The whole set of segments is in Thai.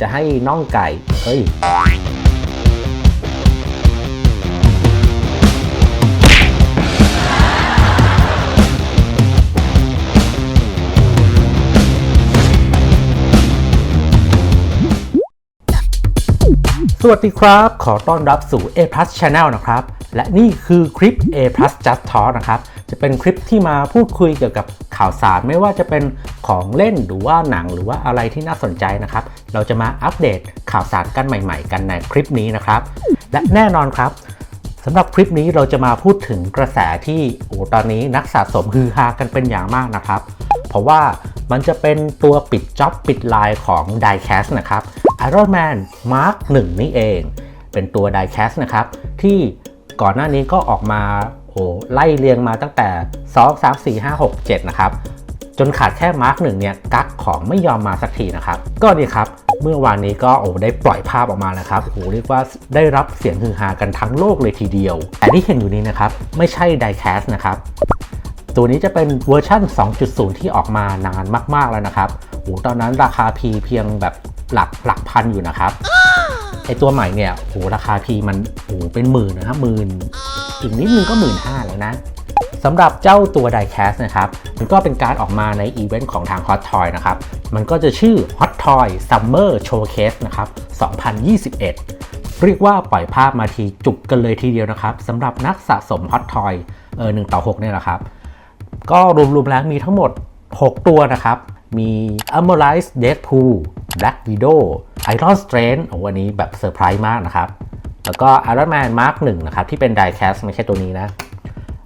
จะให้น่องไก่ เฮ้ยสวัสดีครับ ขอต้อนรับสู่ A Plus Channel นะครับ และนี่คือคลิป A Plus Just Talk นะครับ จะเป็นคลิปที่มาพูดคุยเกี่ยวกับข่าวสารไม่ว่าจะเป็นของเล่นหรือว่าหนังหรือว่าอะไรที่น่าสนใจนะครับ เราจะมาอัปเดตข่าวสารกันใหม่ ๆ กันในคลิปนี้นะครับ และแน่นอนครับสำหรับคลิปนี้เราจะมาพูดถึงกระแสที่โอ้ตอนนี้นักสะสมฮือฮากันเป็นอย่างมากนะครับ เพราะว่ามันจะเป็นตัวปิดจ็อบปิดลายของ Diecast นะครับ Iron Man Mark 1 นี่เอง เป็นตัว Diecast นะครับ ที่ ก่อนหน้านี้ก็ออกมาโอ้ไล่เรียงมาตั้งแต่ 2 3 4 5 6 7 นะครับ จนขาดแค่ Mark 1เนี่ยกักของไม่ยอมมาสักทีนะครับ ก็ดีครับเมื่อวานนี้ก็โอ้ได้ปล่อยภาพออกมานะครับโอ้เรียกว่าได้รับเสียงฮือฮากันทั้งโลกเลยทีเดียว แต่ที่เห็นอยู่นี้นะครับ ไม่ใช่ Diecast นะครับตัวนี้จะเป็นเวอร์ชัน2.0 ที่ออกมานานมาก ๆ แล้วนะครับโอ้ตอนนั้นราคา P เพียงแบบหลักหลักพันอยู่นะครับ ไอตัวใหม่เนี่ยโอ้ราคา P มันโอ้เป็นหมื่นนะครับหมื่นอีกนิดนึงก็หมื่นห้าแล้วนะสำหรับเจ้าตัว Diecast นะครับ มันก็เป็นการออกมาในอีเวนต์ของทาง Hot Toy นะครับ มันก็จะชื่อ Hot Toy Summer Showcase นะครับ 2021 เรียกว่าปล่อยภาพมาทีจุกกันเลยทีเดียวนะครับสำหรับนักสะสม Hot Toy เออ1ต่อ6เนี่ยนะครับ ก็รวมๆแล้วมีทั้งหมด 6 ตัวนะครับ มี a m o r i z e Deadpool Black Widow Iron Strange โอ้วันนี้แบบเซอร์ไพรส์มากนะครับ แล้วก็ Iron Man Mark 1นะครับ ที่เป็น Diecast ไม่ใช่ตัวนี้นะ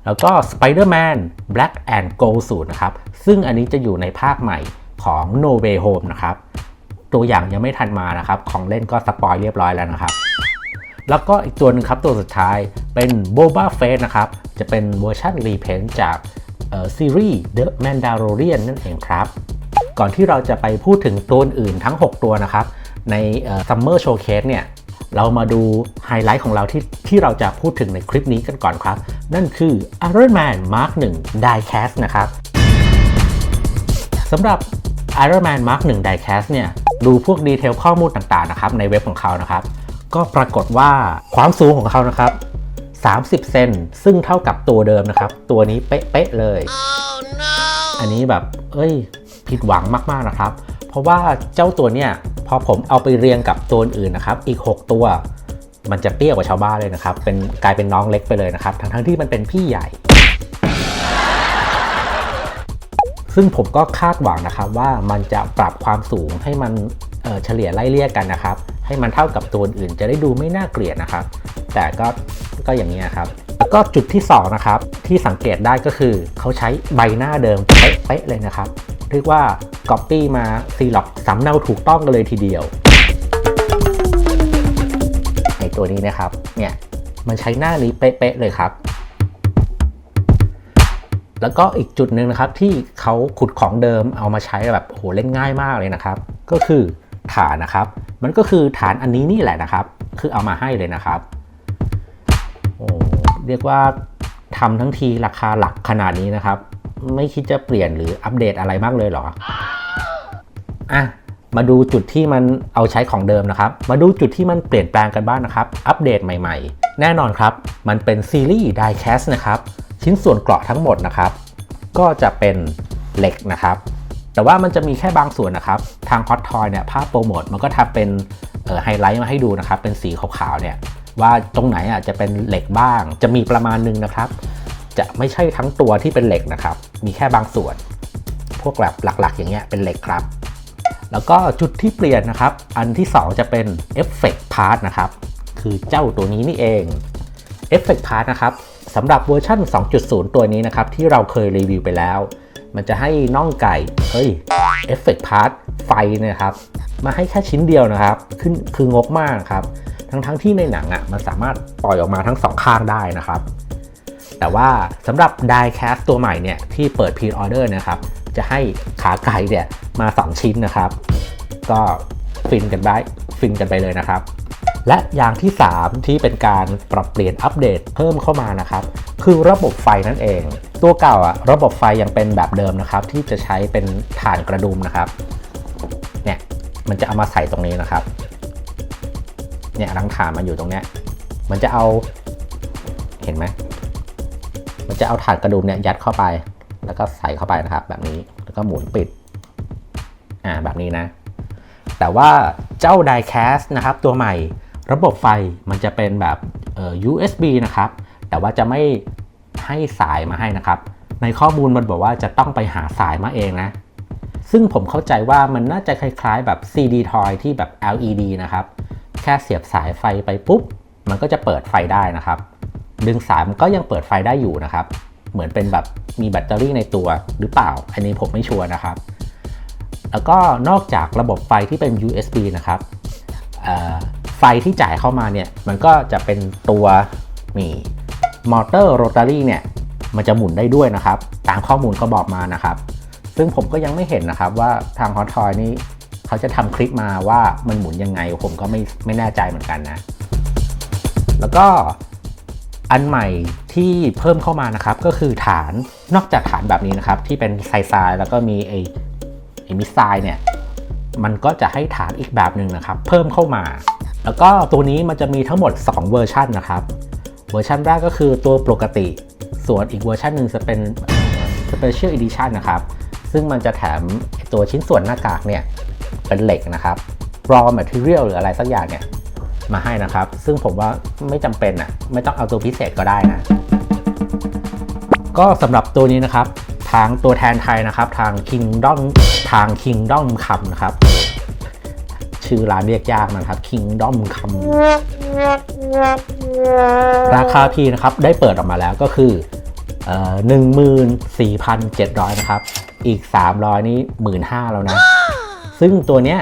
แล้วก็ Spider-Man Black and Gold สูตรนะครับ ซึ่งอันนี้จะอยู่ในภาคใหม่ของ No Way Home นะครับ ตัวอย่างยังไม่ทันมานะครับ ของเล่นก็สปอยเรียบร้อยแล้วนะครับ แล้วก็อีกตัวหนึ่งครับตัวสุดท้ายเป็น Boba Fett นะครับ จะเป็นเวอร์ชันรีเพนจากซีรีส์ The Mandalorian นั่นเองครับ ก่อนที่เราจะไปพูดถึงตัวอื่นทั้ง 6 ตัวนะครับ ในเอ่อ Summer Showcase เนี่ย เรามาดูไฮไลท์ของเราที่ที่เราจะพูดถึงในคลิปนี้กันก่อนครับ นั่นคือ Iron Man Mark 1 Diecast นะครับสำหรับ Iron Man Mark 1 Diecast เนี่ย ดูพวกดีเทลข้อมูลต่างๆนะครับในเว็บของเขานะครับ ก็ปรากฏว่าความสูงของเขานะครับ 30 เซนซึ่งเท่ากับตัวเดิมนะครับ ตัวนี้เป๊ะๆเลยอันนี้แบบ เอ้ย ผิดหวังมากๆนะครับ เพราะว่าเจ้าตัวเนี่ยพอผมเอาไปเรียงกับตัวอื่นนะครับ อีก 6 ตัวมันจะเตี้ยวกว่าชาวบ้านเลยนะครับ เป็นกลายเป็นน้องเล็กไปเลยนะครับ ทั้งๆที่มันเป็นพี่ใหญ่ ซึ่งผมก็คาดหวังนะครับว่ามันจะปรับความสูงให้มันเฉลี่ยไล่เลี่ยกันนะครับ ให้มันเท่ากับตัวอื่นจะได้ดูไม่น่าเกลียดนะครับ แต่ก็ก็อย่างนี้ครับ แล้วก็จุดที่สองนะครับที่สังเกตได้ก็คือเขาใช้ใบหน้าเดิมเป๊ะเลยนะครับ เรียกว่า Copy มาซีล็อกสำเนาถูกต้องกันเลยทีเดียวไอตัวนี้นะครับเนี่ยมันใช้หน้านี้เป๊ะๆเลยครับ แล้วก็อีกจุดหนึ่งนะครับที่เขาขุดของเดิมเอามาใช้แบบโอ้โหเล่นง่ายมากเลยนะครับ ก็คือฐานนะครับ มันก็คือฐานอันนี้นี่แหละนะครับ คือเอามาให้เลยนะครับโอ้เรียกว่าทำทั้งทีราคาหลักขนาดนี้นะครับ ไม่คิดจะเปลี่ยนหรืออัปเดตอะไรมากเลยเหรอ อะ มาดูจุดที่มันเอาใช้ของเดิมนะครับ มาดูจุดที่มันเปลี่ยนแปลงกันบ้างนะครับ อัปเดตใหม่ๆ แน่นอนครับ มันเป็นซีรีส์ Diecast นะครับ ชิ้นส่วนเกราะทั้งหมดนะครับ ก็จะเป็นเหล็กนะครับ แต่ว่ามันจะมีแค่บางส่วนนะครับ ทาง Hot Toy เนี่ยภาพโปรโมทมันก็ทำเป็นไฮไลท์มาให้ดูนะครับ เป็นสีขาวๆเนี่ยว่าตรงไหนอะจะเป็นเหล็กบ้าง จะมีประมาณนึงนะครับ จะไม่ใช่ทั้งตัวที่เป็นเหล็กนะครับ มีแค่บางส่วน พวกแบบหลักๆ อย่างเงี้ยเป็นเหล็กครับ แล้วก็จุดที่เปลี่ยนนะครับ อันที่ 2 จะเป็นเอฟเฟกต์พาร์ทนะครับ คือเจ้าตัวนี้นี่เองเอฟเฟกต์พาร์ทนะครับสำหรับเวอร์ชัน2.0 ตัวนี้นะครับ ที่เราเคยรีวิวไปแล้ว มันจะให้น่องไก่เฮ้ยเอฟเฟกต์พาร์ทไฟนยครับ มาให้แค่ชิ้นเดียวนะครับขึ้นคืองกมากครับ ทั้งๆทที่ในหนังอะ่ะมันสามารถปล่อยออกมาทั้งสองข้างได้นะครับ แต่ว่าสำหรับ Diecast ตัวใหม่เนี่ยที่เปิด Pre Order นะครับ จะให้ขาไก่เนี่ยมา 2 ชิ้นนะครับ ก็ฟินกันได้ฟินกันไปเลยนะครับ และอย่างที่ 3 ที่เป็นการปรับเปลี่ยนอัปเดตเพิ่มเข้ามานะครับ คือระบบไฟนั่นเอง ตัวเก่าอะระบบไฟยังเป็นแบบเดิมนะครับ ที่จะใช้เป็นฐานกระดุมนะครับเนี่ยมันจะเอามาใส่ตรงนี้นะครับเนี่ยรังถ่านมันอยู่ตรงเนี้ยมันจะเอาเห็นไหม มันจะเอาถ่านกระดุมเนี่ยยัดเข้าไป แล้วก็ใส่เข้าไปนะครับ แบบนี้แล้วก็หมุนปิดอ่าแบบนี้นะ แต่ว่าเจ้า Diecast นะครับ ตัวใหม่ระบบไฟมันจะเป็นแบบเอ่อ USB นะครับ แต่ว่าจะไม่ให้สายมาให้นะครับ ในข้อมูลมันบอกว่าจะต้องไปหาสายมาเองนะ ซึ่งผมเข้าใจว่ามันน่าจะคล้ายๆแบบ CD toy ที่แบบ LED นะครับ แค่เสียบสายไฟไปปุ๊บ มันก็จะเปิดไฟได้นะครับ ดึงสายมันก็ยังเปิดไฟได้อยู่นะครับ เหมือนเป็นแบบมีแบตเตอรี่ในตัวหรือเปล่า อันนี้ผมไม่ชัวร์นะครับ แล้วก็นอกจากระบบไฟที่เป็น USB นะครับไฟที่จ่ายเข้ามาเนี่ย มันก็จะเป็นตัวมีมอเตอร์โรตารี่เนี่ย มันจะหมุนได้ด้วยนะครับ ตามข้อมูลก็บอกมานะครับ ซึ่งผมก็ยังไม่เห็นนะครับว่าทางฮอตทอยนี้เขาจะทำคลิปมาว่ามันหมุนยังไง ผมก็ไม่ไม่แน่ใจเหมือนกันนะ แล้วก็ อันใหม่ที่เพิ่มเข้ามานะครับก็คือฐานนอกจากฐานแบบนี้นะครับ ที่เป็นไซไซแล้วก็มีไอ้ไอมิสไซเนี่ยมันก็จะให้ฐานอีกแบบหนึ่งนะครับ เพิ่มเข้ามา แล้วก็ตัวนี้มันจะมีทั้งหมด 2 เวอร์ชันนะครับเวอร์ชันแรกก็คือตัวปกติ ส่วนอีกเวอร์ชันหนึ่งจะเป็น Special Edition นะครับ ซึ่งมันจะแถมตัวชิ้นส่วนหน้ากากเนี่ยเป็นเหล็กนะครับ raw material หรืออะไรสักอย่างเนี่ย มาให้นะครับ ซึ่งผมว่าไม่จำเป็นอะไม่ต้องเอาตัวพิเศษก็ได้นะ ก็สำหรับตัวนี้นะครับ ทางตัวแทนไทยนะครับ ทาง Kingdom ทาง Kingdom คำนะครับ ชื่อร้านเรียกยากนะครับ Kingdom คำราคาพีนะครับได้เปิดออกมาแล้วก็คือหนึ่งหมื่นสี่พันเจ็ดร้อยนะครับ อีก300นี่หมื่นห้าแล้วนะ ซึ่งตัวเนี้ย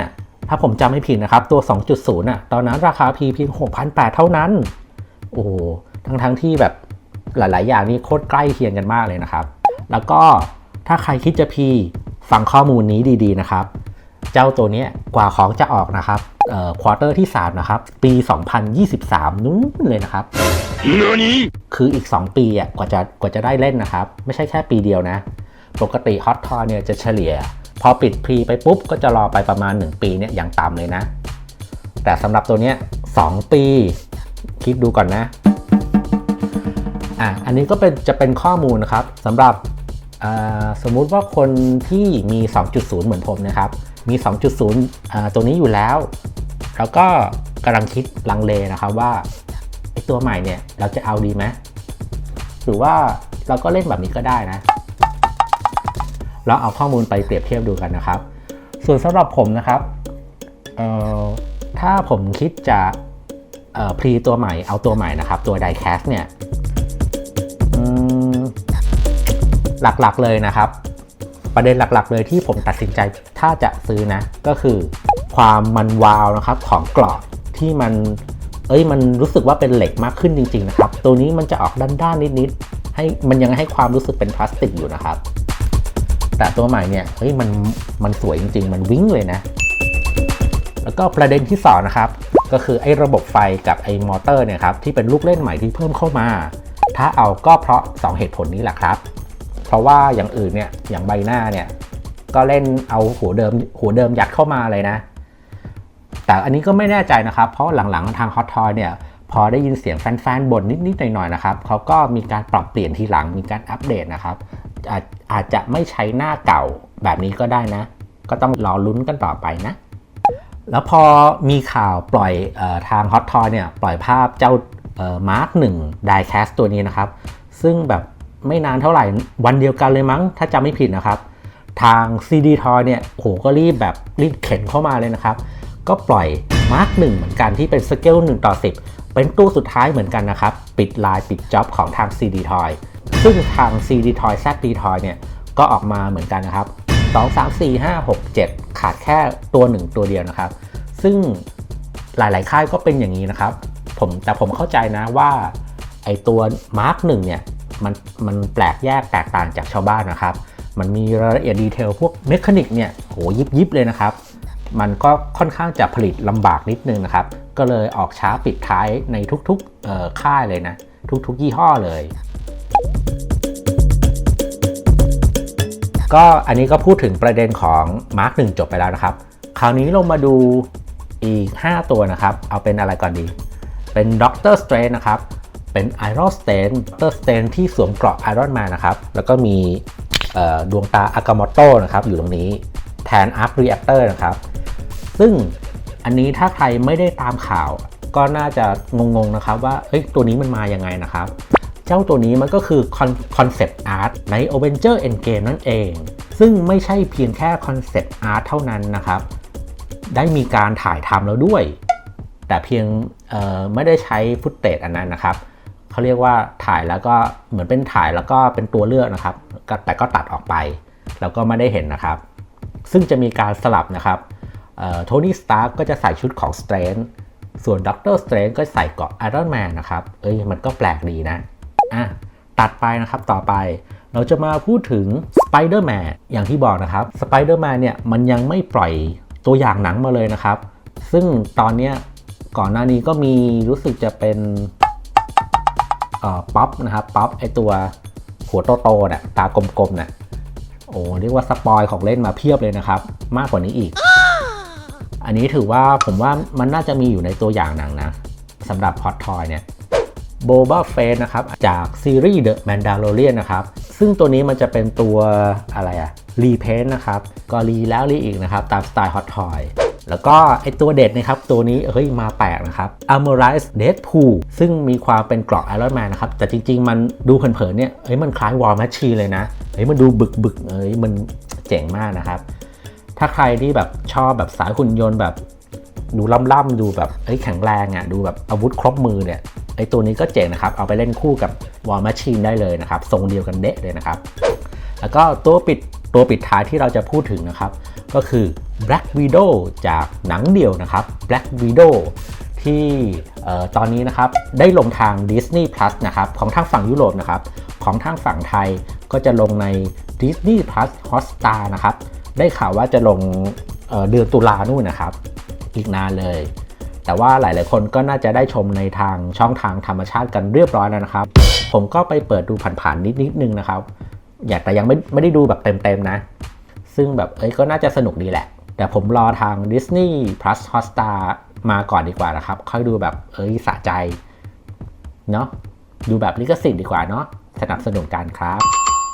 ถ้าผมจำไม่ผิดนะครับ ตัว 2.0อะตอนนั้นราคา P เพียง6,800 เท่านั้น โอ้โหทั้งทั้งๆที่แบบหลาย ๆ อย่างนี่โคตรใกล้เคียงกันมากเลยนะครับ แล้วก็ถ้าใครคิดจะ P ฟังข้อมูลนี้ดีๆ นะครับ เจ้าตัวเนี้ยกว่าของจะออกนะครับเอ่อควอเตอร์ที่ 3 นะครับ ปี 2023 นู้นเลยนะครับคืออีก 2 ปีอะกว่าจะกว่าจะได้เล่นนะครับ ไม่ใช่แค่ปีเดียวนะ ปกติฮอตทอเนี่ยจะเฉลี่ย พอปิดพรีไปปุ๊บก็จะรอไปประมาณ 1 ปีเนี่ยอย่างต่ำเลยนะ แต่สำหรับตัวเนี้ย2ปี คิดดูก่อนนะอะอันนี้ก็เป็นจะเป็นข้อมูลนะครับสำหรับสมมุติว่าคนที่มี 2.0 เหมือนผมนะครับ มี 2.0 ตัวนี้อยู่แล้ว แล้วก็กำลังคิดลังเลนะครับว่าไอตัวใหม่เนี่ยเราจะเอาดีไหมหรือว่าเราก็เล่นแบบนี้ก็ได้นะ เราเอาข้อมูลไปเปรียบเทียบดูกันนะครับ ส่วนสำหรับผมนะครับเอ่อถ้าผมคิดจะเออพรีตัวใหม่เอาตัวใหม่นะครับ ตัว Diecast เนี่ยอืมหลักๆเลยนะครับ ประเด็นหลักๆเลยที่ผมตัดสินใจถ้าจะซื้อนะ ก็คือความมันวาวนะครับของกรอบที่มัน เอ้ยมันรู้สึกว่าเป็นเหล็กมากขึ้นจริง ๆ นะครับ ตัวนี้มันจะออกด้านๆนิดๆให้มันยังให้ความรู้สึกเป็นพลาสติกอยู่นะครับ แต่ตัวใหม่เนี่ยเฮ้ยมันมันสวยจริง ๆ มันวิ่งเลยนะ แล้วก็ประเด็นที่สองนะครับก็คือไอ้ระบบไฟกับไอ้มอเตอร์เนี่ยครับที่เป็นลูกเล่นใหม่ที่เพิ่มเข้ามา ถ้าเอาก็เพราะ 2 เหตุผลนี้แหละครับ เพราะว่าอย่างอื่นเนี่ยอย่างใบหน้าเนี่ยก็เล่นเอาหัวเดิมหัวเดิมยัดเข้ามาเลยนะ แต่อันนี้ก็ไม่แน่ใจนะครับ เพราะหลังๆทาง Hot Toy เนี่ยพอได้ยินเสียงแฟนๆบ่นนิดๆหน่อยๆนะครับเขาก็มีการปรับเปลี่ยนทีหลังมีการอัปเดตนะครับ อาจอาจจะไม่ใช้หน้าเก่าแบบนี้ก็ได้นะ ก็ต้องรอลุ้นกันต่อไปนะ แล้วพอมีข่าวปล่อยออทาง Hot Toy เนี่ยปล่อยภาพเจ้ามาร์คหนึ่ง Diecast ตัวนี้นะครับ ซึ่งแบบไม่นานเท่าไหร่วันเดียวกันเลยมั้ง ถ้าจำไม่ผิดนะครับ ทาง CD Toy เนี่ยโหก็รีบแบบรีบเข็นเข้ามาเลยนะครับ ก็ปล่อยมาร์คหนึ่งเหมือนกันที่เป็นสเกล1ต่อ10 เป็นตู้สุดท้ายเหมือนกันนะครับ ปิดลายปิดจ็อบของทาง CD Toy ซึ่งทาง CD Toy ZD Toy เนี่ยก็ออกมาเหมือนกันนะครับ 2 3 4 5 6 7 ขาดแค่ตัว 1 ตัวเดียวนะครับ ซึ่งหลาย ๆ ค่ายก็เป็นอย่างนี้นะครับ ผมแต่ผมเข้าใจนะว่าไอตัวมาร์คหนึ่งเนี่ยมันมันแปลกแยกแตกต่างจากชาวบ้านนะครับ มันมีรายละเอียดดีเทลพวกเมคานิกเนี่ยโหยิบยิบเลยนะครับ มันก็ค่อนข้างจะผลิตลำบากนิดนึงนะครับ ก็เลยออกช้าปิดท้ายในทุกๆค่ายเลยนะ ทุกๆ ยี่ห้อเลย ก็อันนี้ก็พูดถึงประเด็นของ Mark 1จบไปแล้วนะครับ คราวนี้เรามาดูอีก 5 ตัวนะครับ เอาเป็นอะไรก่อนดี เป็นด็อกเตอร์สเตรนนะครับ เป็นไอรอนสเตนด็อกเตอร์สเตนที่สวมเกราะไอรอนมนนะครับ แล้วก็มีดวงตาอากามอโตนะครับ อยู่ตรงนี้แทนอาร์ครีแอคเตอร์นะครับ ซึ่งอันนี้ถ้าใครไม่ได้ตามข่าวก็น่าจะงงๆนะครับว่าเฮ้ยตัวนี้มันมายังไงนะครับ เจ้าตัวนี้มันก็คือคอนเซปต์อาร์ตใน a v e n g e r Endgame นั่นเอง ซึ่งไม่ใช่เพียงแค่คอนเซปต์อาร์ตเท่านั้นนะครับ ได้มีการถ่ายทำแล้วด้วย แต่เพียงไม่ได้ใช้ฟุตเตจอันนั้นนะครับเขาเรียกว่าถ่ายแล้วก็เหมือนเป็นถ่ายแล้วก็เป็นตัวเลือกนะครับ แต่ก็ตัดออกไป แล้วก็ไม่ได้เห็นนะครับ ซึ่งจะมีการสลับนะครับโทนี่สตาร์ก็จะใส่ชุดของสเตรนส่วนด็อกเตอร์สเตรนก็ใส่เกราะไอรอนแมนนะครับ เอ้ย มันก็แปลกดีนะ อะตัดไปนะครับต่อไปเราจะมาพูดถึง Spider-Man อย่างที่บอกนะครับ Spider-Man เนี่ยมันยังไม่ปล่อยตัวอย่างหนังมาเลยนะครับ ซึ่งตอนนี้ก่อนหน้านี้ก็มีรู้สึกจะเป็นเอ่อป๊อปนะครับป๊อปไอตัวหัวโตๆน่ะตากลมๆน่ะโอ้เรียกว่าสปอยของเล่นมาเพียบเลยนะครับ มากกว่านี้อีก อันนี้ถือว่าผมว่ามันน่าจะมีอยู่ในตัวอย่างหนังนะสำหรับฮอตทอยเนี่ย โบบาเฟสนะครับ จากซีรีส์ The Mandalorian นะครับ ซึ่งตัวนี้มันจะเป็นตัวอะไรอะรีเพนนะครับ ก็รีแล้วรีอีกนะครับ ตามสไตล์ฮอตทอยแล้วก็ไอตัวเด็ดนะครับ ตัวนี้เฮ้ยมาแปลกนะครับ Armorized Deadpool ซึ่งมีความเป็นเกราะไอรอนแมนนะครับ แต่จริง ๆ มันดูเผินๆเนี่ยเฮ้ยมันคล้ายวอลแมชชีเลยนะเฮ้ยมันดูบึกๆเอ้ยมันเจ๋งมากนะครับ ถ้าใครที่แบบชอบแบบสายหุ่นยนต์แบบดูล่ำๆดูแบบเอ้ยแข็งแรงอะ่ะดูแบบอาวุธครบมือเนี่ย ไอตัวนี้ก็เจ๋งนะครับ เอาไปเล่นคู่กับ War Machine ได้เลยนะครับ ทรงเดียวกันเดะเลยนะครับ แล้วก็ตัวปิดตัวปิดท้ายที่เราจะพูดถึงนะครับ ก็คือ Black Widow จากหนังเดี่ยวนะครับ Black Widow ที่ตอนนี้นะครับได้ลงทาง Disney Plus นะครับของทางฝั่งยุโรปนะครับ ของทางฝั่งไทยก็จะลงใน Disney Plus Hotstar นะครับ ได้ข่าวว่าจะลงเเดือนตุลานู่นนะครับ อีกนานเลย แต่ว่าหลาย ๆ คนก็น่าจะได้ชมในทางช่องทางธรรมชาติกันเรียบร้อยแล้วนะครับ ผมก็ไปเปิดดูผ่าน ๆ นิดนิดนึงนะครับ อยากแต่ยังไม่ไม่ได้ดูแบบเต็ม ๆ นะ ซึ่งแบบเอ้ยก็น่าจะสนุกดีแหละ แต่ผมรอทาง Disney Plus Hotstar มาก่อนดีกว่านะครับ ค่อยดูแบบเอ้ยสะใจเนาะดูแบบลิขสิทธิ์ดีกว่าเนาะสนับสนุนการครับ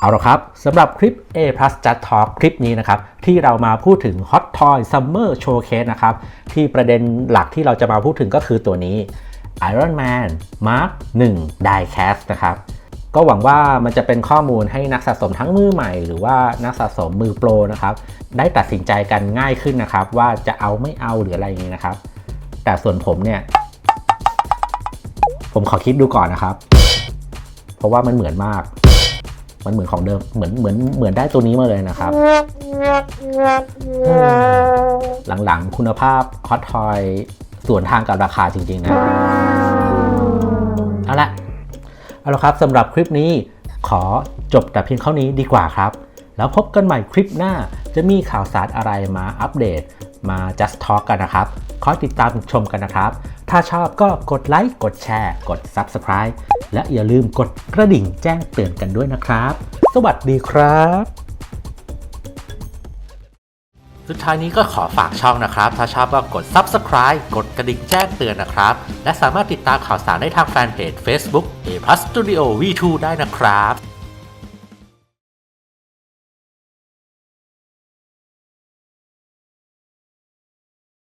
เอาละครับสำหรับคลิป A plus Just Talk คลิปนี้นะครับ ที่เรามาพูดถึง Hot Toy Summer Showcase นะครับ ที่ประเด็นหลักที่เราจะมาพูดถึงก็คือตัวนี้ Iron Man Mark 1 Diecast นะครับ ก็หวังว่ามันจะเป็นข้อมูลให้นักสะสมทั้งมือใหม่ หรือว่านักสะสมมือโปรนะครับ ได้ตัดสินใจกันง่ายขึ้นนะครับ ว่าจะเอาไม่เอาหรืออะไรอย่างนี้นะครับ แต่ส่วนผมเนี่ย ผมขอคิดดูก่อนนะครับ เพราะว่ามันเหมือนมาก มันเหมือนของเดิมเหมือนเหมือนเหมือนได้ตัวนี้มาเลยนะครับ หลังๆคุณภาพฮอตทอยส่วนทางกับราคาจริงๆนะเอาละเอาละครับสำหรับคลิปนี้ขอจบแต่เพียงเท่านี้ดีกว่าครับ แล้วพบกันใหม่คลิปหน้าจะมีข่าวสารอะไรมาอัปเดต มา just talk กันนะครับคอยติดตามชมกันนะครับ ถ้าชอบก็กดไลค์ กดแชร์ กด subscribe และอย่าลืมกดกระดิ่งแจ้งเตือนกันด้วยนะครับ สวัสดีครับ สุดท้ายนี้ก็ขอฝากช่องนะครับ ถ้าชอบก็กด subscribe กดกระดิ่งแจ้งเตือนนะครับ และสามารถติดตามข่าวสารได้ทางแฟนเพจ Facebook A Plus Studio V2 ได้นะครับ